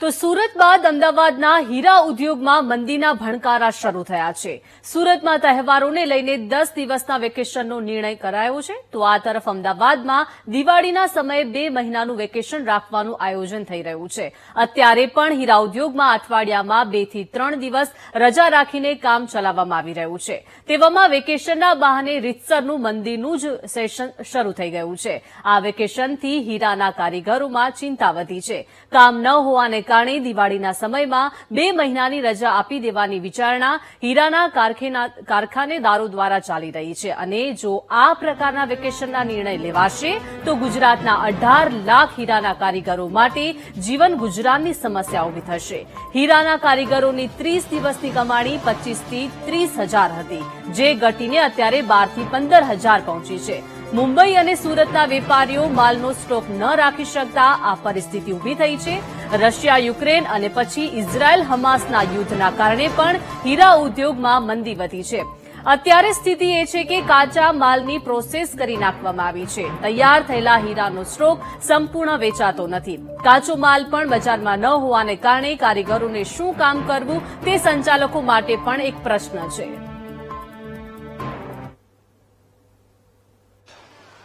તો સુરત બાદ અમદાવાદના હીરા ઉદ્યોગમાં મંદીના ભણકારા શરૂ થયા છે. સુરતમાં તહેવારોને લઈને દસ દિવસના વેકેશનનો નિર્ણય કરાયો છે. તો આ તરફ અમદાવાદમાં દિવાળીના સમયે બે મહિનાનું વેકેશન રાખવાનું આયોજન થઈ રહ્યું છે. અત્યારે પણ હીરા ઉદ્યોગમાં અઠવાડિયામાં બેથી ત્રણ દિવસ રજા રાખીને કામ ચલાવવામાં આવી રહ્યું છે. તેવામાં વેકેશનના બહાને રીતસરનું મંદીનું જ સેશન શરૂ થઈ ગયું છે. આ વેકેશનથી હીરાના કારીગરોમાં ચિંતા વધી છે. કામ ન હોવાને કારણે દિવાળીના સમયમાં બે મહિનાની રજા આપી દેવાની વિચારણા હીરાના કારખેના- કારખાનેદારો દ્વારા ચાલી રહી છે. અને જો આ પ્રકારના વેકેશનના નિર્ણય લેવાશે, તો ગુજરાતના અઢાર લાખ હીરાના કારીગરો માટે જીવન ગુજરાનની સમસ્યા ઊભી થશે. હીરાના કારીગરોની ત્રીસ દિવસની કમાણી પચીસથી ત્રીસ હજાર હતી, જે ઘટીને અત્યારે બારથી પંદર હજાર પહોંચી છે. મુંબઈ અને સુરતના વેપારીઓ માલનો સ્ટોક ન રાખી શકતા આ પરિસ્થિતિ ઊભી થઈ છે. રશિયા, યુક્રેન અને પછી ઇઝરાયલ હમાસના યુદ્ધના કારણે પણ હીરા ઉદ્યોગમાં મંદી વધી છે. અત્યારે સ્થિતિ એ છે કે કાચા માલની પ્રોસેસ કરી નાખવામાં આવી છે. તૈયાર થયેલા હીરાનો સ્ટોક સંપૂર્ણ વેચાતો નથી. કાચો માલ પણ બજારમાં ન હોવાને કારણે કારીગરોને શું કામ કરવું તે સંચાલકો માટે પણ એક પ્રશ્ન છે.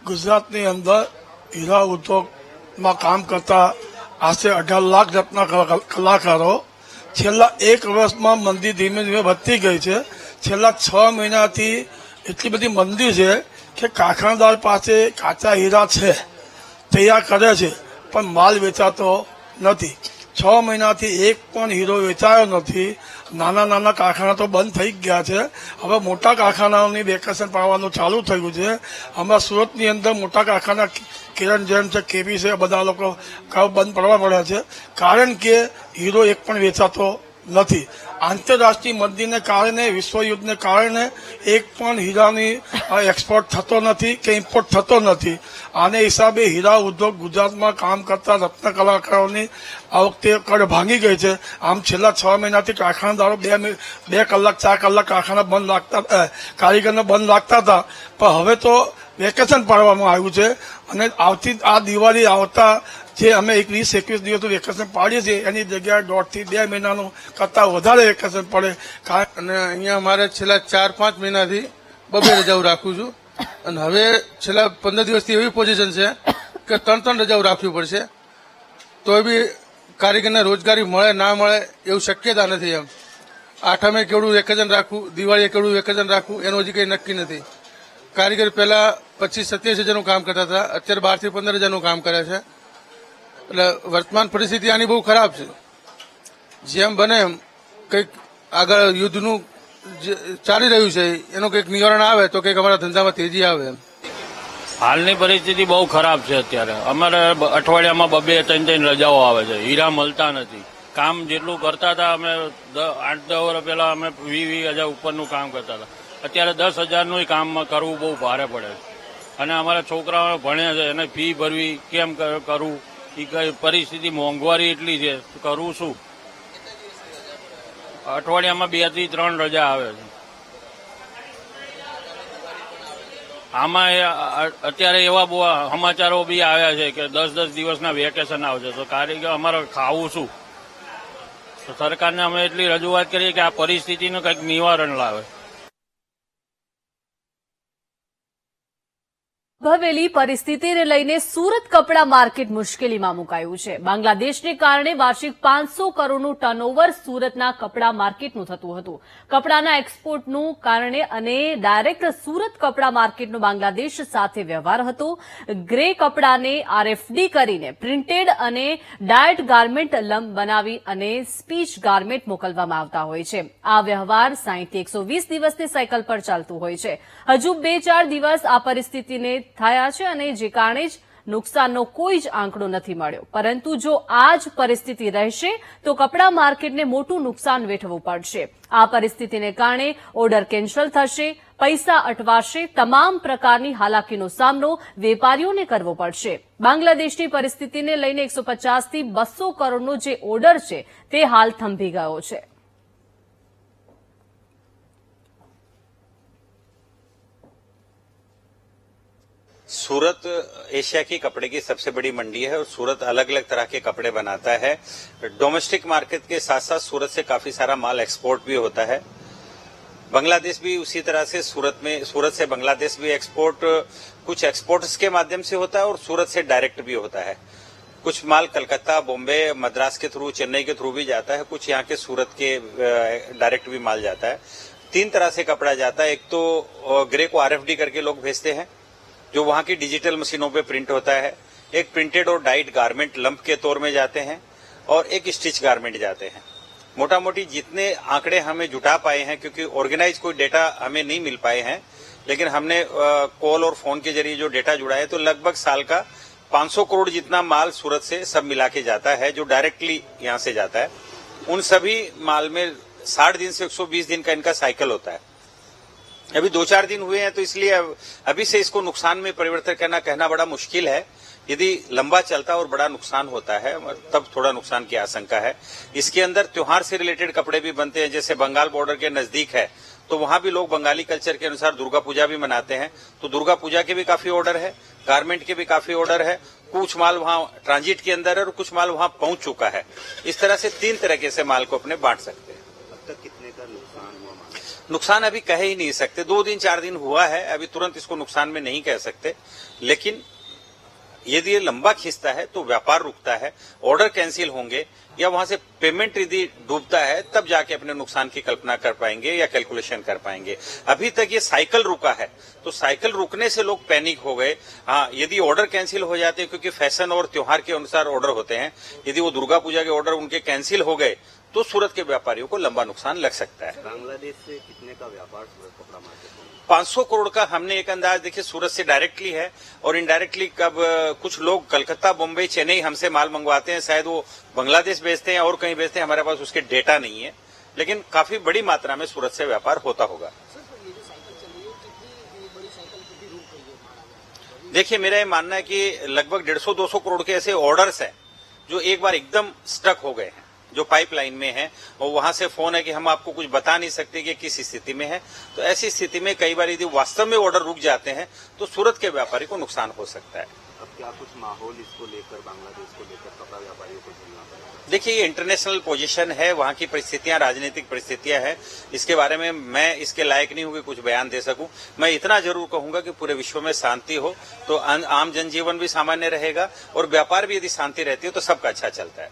ગુજરાતની અંદર હીરા ઉદ્યોગમાં કામ કરતા આશરે અઢાર લાખ જેટલા કલા- કલાકારો છેલ્લા એક વર્ષમાં મંદી ધીમે ધીમે વધતી ગઈ છે. છેલ્લા છ મહિનાથી એટલી બધી મંદી છે કે કારખાનદાર પાસે કાચા હીરા છે, તૈયાર કરે છે, પણ માલ વેચાતો નથી. છ મહિનાથી એક પણ હીરો વેચાયો નથી. નાના નાના કારખાના તો બંધ થઈ ગયા છે. હવે મોટા કારખાનાઓની વેકેશન પાડવાનું ચાલુ થયું છે. હમણાં સુરતની અંદર મોટા કારખાના કિરણ જૈન છે કેપી છે બધા લોકો બંધ પડવા પડ્યા છે. કારણ કે હીરો એક પણ વેચાતો નથી. આંતરરાષ્ટ્રીય મંદીને કારણે, વિશ્વયુદ્ધને કારણે એક પણ હીરાની એક્સપોર્ટ થતો નથી કે ઇમ્પોર્ટ થતો નથી. આને હિસાબે હીરા ઉદ્યોગ ગુજરાતમાં કામ કરતા રત્ન કલાકારોની આ વખતે કડ ભાંગી ગઈ છે. આમ છેલ્લા છ મહિનાથી કારખાનાદારો બે બે કલાક, ચાર કલાક કારખાના બંધ રાખતા કારીગરને બંધ રાખતા હતા. પણ હવે તો વેકેશન પાડવામાં આવ્યું છે. અને આવતી આ દિવાળી આવતા જે અમે એક વીસ એકવીસ દિવસનું વેકેશન પાડીએ છીએ, એની જગ્યાએ દોઢથી બે મહિનાનું કરતાં વધારે વેકેશન પડે. અને અહીંયા મારે છેલ્લા ચાર પાંચ મહિનાથી બબે રજાઓ રાખું છું. અને હવે છેલ્લા પંદર દિવસથી એવી પોઝિશન છે કે ત્રણ ત્રણ રજાઓ રાખવી પડશે. તો બી કારીગરને રોજગારી મળે, ના મળે એવું શક્યતા નથી એમ. આઠમે કેવડું વેકેશન રાખવું, દિવાળીએ કેવડું વેકેશન રાખવું, એનું હજી કંઈ નક્કી નથી. કારીગર પહેલા પચીસ સત્યાવીસ હજારનું કામ કરતા હતા. અત્યારે બારથી પંદર હજારનું કામ કરે છે. એટલે વર્તમાન પરિસ્થિતિ આની બહુ ખરાબ છે. જેમ બને એમ કંઈક આગળ યુદ્ધનું ચાલી રહ્યું છે, એનું કંઈક નિવારણ આવે તો કંઈક અમારા ધંધામાં તેજી આવે એમ. હાલની પરિસ્થિતિ બહુ ખરાબ છે અત્યારે. અમારે બ- અઠવાડિયામાં બબે ત્રણ ત્રણ રજાઓ આવે છે. હીરા મળતા નથી. કામ જેટલું કરતા હતા, અમે આઠ દસ વર્ષ પહેલા અમે વી વી હજાર ઉપરનું કામ કરતા હતા. અત્યારે દસ હજારનું કામ કરવું બહુ ભારે પડે અને અમારા છોકરાઓ ભણે છે, એને ફી ભરવી કેમ કરવું એ કઈ પરિસ્થિતિ મોંઘવારી એટલી છે કરવું શું? અઠવાડિયામાં બેથી ત્રણ રજા આવે છે. આમાં અત્યારે એવા બહુ સમાચારો બી આવ્યા છે કે દસ દસ દિવસના વેકેશન આવશે, તો કારીગર અમારે ખાવું શું? તો સરકારને અમે એટલી રજૂઆત કરીએ કે આ પરિસ્થિતિનું કંઈક નિવારણ લાવે. ભવેલી પરિસ્થિતિને લઈને સુરત કપડા માર્કેટ મુશ્કેલીમાં મુકાયું છે. બાંગ્લાદેશને કારણે વાર્ષિક પાંચસો કરોડનું ટર્નઓવર સુરતના કપડા માર્કેટનું થતું હતું. કપડાના એક્સપોર્ટનું કારણે અને ડાયરેક્ટ સુરત કપડા માર્કેટનો બાંગ્લાદેશ સાથે વ્યવહાર હતો. ગ્રે કપડાને આરએફડી કરીને પ્રિન્ટેડ અને ડાયટ ગાર્મેન્ટ લંબ બનાવી અને સ્પીચ ગાર્મેન્ટ મોકલવામાં આવતા હોય છે. આ વ્યવહાર સાહીઠથી એકસો વીસ દિવસની સાયકલ પર ચાલતું હોય છે. હજુ બે ચાર દિવસ આ પરિસ્થિતિને થયા છે અને જે કારણે જ નુકસાનનો કોઈ જ આંકડો નથી મળ્યો. પરંતુ જો આ જ પરિસ્થિતિ રહેશે, તો કપડા માર્કેટને મોટું નુકસાન વેઠવું પડશે. આ પરિસ્થિતિને કારણે ઓર્ડર કેન્સલ થશે, પૈસા અટવાશે, તમામ પ્રકારની હાલાકીનો સામનો વેપારીઓને કરવો પડશે. બાંગ્લાદેશની પરિસ્થિતિને લઈને એકસો પચાસથી બસો કરોડનો જે ઓર્ડર છે, તે હાલ થંભી ગયો છે. सूरत एशिया की कपड़े की सबसे बड़ी मंडी है और सूरत अलग अलग तरह के कपड़े बनाता है। डोमेस्टिक मार्केट के साथ साथ सूरत से काफ़ी सारा माल एक्सपोर्ट भी होता है। बांग्लादेश भी उसी तरह से सूरत में, सूरत से बांग्लादेश भी एक्सपोर्ट, कुछ एक्सपोर्ट्स के माध्यम से होता है और सूरत से डायरेक्ट भी होता है। कुछ माल कलकत्ता, बॉम्बे, मद्रास के थ्रू, चेन्नई के थ्रू भी जाता है, कुछ यहाँ के सूरत के डायरेक्ट भी माल जाता है। तीन तरह से कपड़ा जाता है। एक तो ग्रे को आरएफडी करके लोग भेजते हैं। जो वहाँ की डिजिटल मशीनों पे प्रिंट होता है, एक प्रिंटेड और डाइट गारमेंट लंप के तौर में जाते हैं और एक स्टिच गारमेंट जाते हैं। मोटा मोटी जितने आंकड़े हमें जुटा पाए हैं, क्योंकि ऑर्गेनाइज कोई डेटा हमें नहीं मिल पाए हैं, लेकिन हमने कॉल और फ़ोन के ज़रिए जो डेटा जुड़ा है तो लगभग साल का 500 करोड़ जितना माल सूरत से सब मिला के जाता है, जो डायरेक्टली यहाँ से जाता है। उन सभी माल में साठ दिन से 120 दिन का इनका साइकिल होता है। अभी दो चार दिन हुए हैं तो इसलिए अभी से इसको नुकसान में परिवर्तन करना कहना बड़ा मुश्किल है। यदि लंबा चलता और बड़ा नुकसान होता है तब थोड़ा नुकसान की आशंका है। इसके अंदर त्योहार से रिलेटेड कपड़े भी बनते हैं, जैसे बंगाल बॉर्डर के नज़दीक है तो वहाँ भी लोग बंगाली कल्चर के अनुसार दुर्गा पूजा भी मनाते हैं। तो दुर्गा पूजा के भी काफ़ी ऑर्डर है गारमेंट के भी काफ़ी ऑर्डर है, कुछ माल वहाँ ट्रांजिट के अंदर है और कुछ माल वहाँ पहुँच चुका है। इस तरह से तीन तरीके से माल को अपने बांट सकते हैं। का नुकसान अभी कह ही नहीं सकते। दो दिन, चार दिन हुआ है, अभी तुरंत इसको नुकसान में नहीं कह सकते। लेकिन यदि ये लंबा खींचता है तो व्यापार रुकता है ऑर्डर कैंसिल होंगे, या वहाँ से पेमेंट यदि डूबता है, तब जाके अपने नुकसान की कल्पना कर पाएँगे या कैलकुलेशन कर पाएँगे। अभी तक ये साइकिल रुका है तो साइकिल रुकने से लोग पैनिक हो गए। हाँ यदि ऑर्डर कैंसिल हो जाते हैं, क्योंकि फ़ैशन और त्योहार के अनुसार ऑर्डर होते हैं, यदि वो दुर्गा पूजा के ऑर्डर उनके कैंसिल हो गए तो सूरत के व्यापारियों को लंबा नुकसान लग सकता है। बांग्लादेश से कितने का व्यापार सूरत कपड़ा मार्केट में? 500 करोड़ का हमने एक अंदाज देखिए सूरत से डायरेक्टली है और इनडायरेक्टली कब कुछ लोग कलकत्ता बम्बई चेन्नई हमसे माल मंगवाते हैं शायद वो बांग्लादेश बेचते हैं और कहीं बेचते हैं हमारे पास उसके डेटा नहीं है। लेकिन काफ़ी बड़ी मात्रा में सूरत से व्यापार होता होगा। देखिए मेरा ये मानना है कि लगभग 150-200 करोड़ के ऐसे ऑर्डर्स हैं जो एक बार एकदम स्टक हो गए हैं। जो पाइपलाइन में है और वहाँ से फ़ोन है कि हम आपको कुछ बता नहीं सकते कि किस स्थिति में है। तो ऐसी स्थिति में कई बार यदि वास्तव में ऑर्डर रुक जाते हैं तो सूरत के व्यापारी को नुकसान हो सकता है। अब क्या कुछ माहौल इसको लेकर बांग्लादेश को लेकर कपड़ा व्यापारियों को झेलना पड़ेगा? देखिए ये इंटरनेशनल पोजीशन है वहाँ की परिस्थितियाँ राजनीतिक परिस्थितियाँ हैं। इसके बारे में मैं इसके लायक नहीं हूँ कि कुछ बयान दे सकूँ। मैं इतना ज़रूर कहूँगा कि पूरे विश्व में शांति हो तो आम जनजीवन भी सामान्य रहेगा और व्यापार भी यदि शांति रहती है तो सबका अच्छा चलता है।